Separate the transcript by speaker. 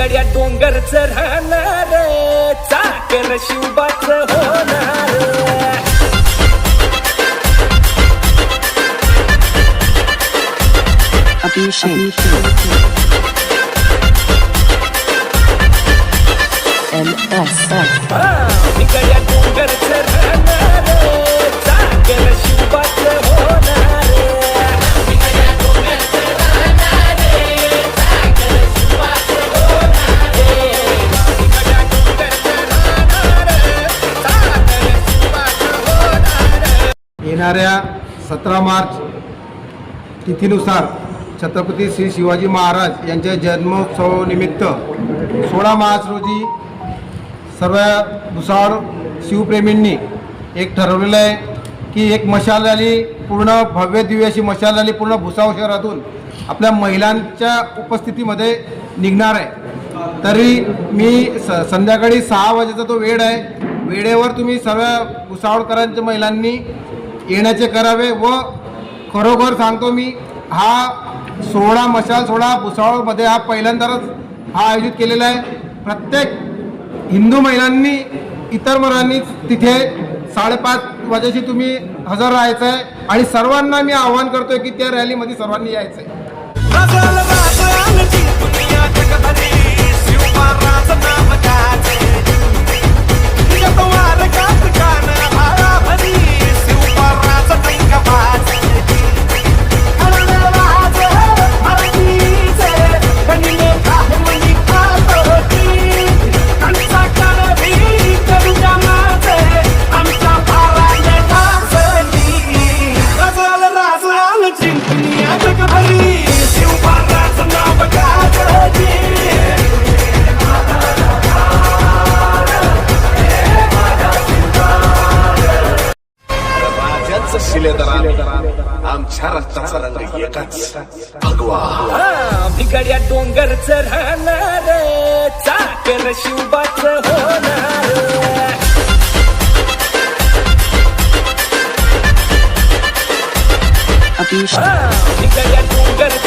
Speaker 1: गड्या डोंगरच राहणार चाकर शिवबाच होणार
Speaker 2: Abhishek. MSF.
Speaker 1: गड्या
Speaker 3: येणाऱ्या सतरा मार्च तिथीनुसार छत्रपती श्री शिवाजी महाराज यांच्या जन्मोत्सवानिमित्त सोळा मार्च रोजी सर्व भुसावळ शिवप्रेमींनी एक ठरवलेलं आहे की एक मशाल रॅली पूर्ण भव्य दिव्य अशी मशाल रॅली पूर्ण भुसावळ शहरातून आपल्या महिलांच्या उपस्थितीमध्ये निघणार आहे. तरी मी स संध्याकाळी सहा वाजेचा तो वेळ आहे. वेळेवर तुम्ही सर्व भुसावळकरांच्या महिलांनी येण्याचे करावे व खरोखर सांगतो मी हा सोहळा मशाल सोहळा भुसावळमध्ये हा पहिल्यांदाच हा आयोजित केलेला आहे प्रत्येक हिंदू महिलांनी इतर महिलांनी तिथे साडेपाच वाजेशी तुम्ही हजर राहायचं आहे आणि सर्वांना मी आवाहन करतोय की त्या रॅलीमध्ये सर्वांनी यायचं आहे
Speaker 4: राजांचं शिलेदार आमच्या रक्ताचा रंग एकच. भगवा.
Speaker 1: गड्या डोंगरच राहणार चाकर शिवबाच होणार
Speaker 2: Abhishek.
Speaker 1: गड्या डोंगरच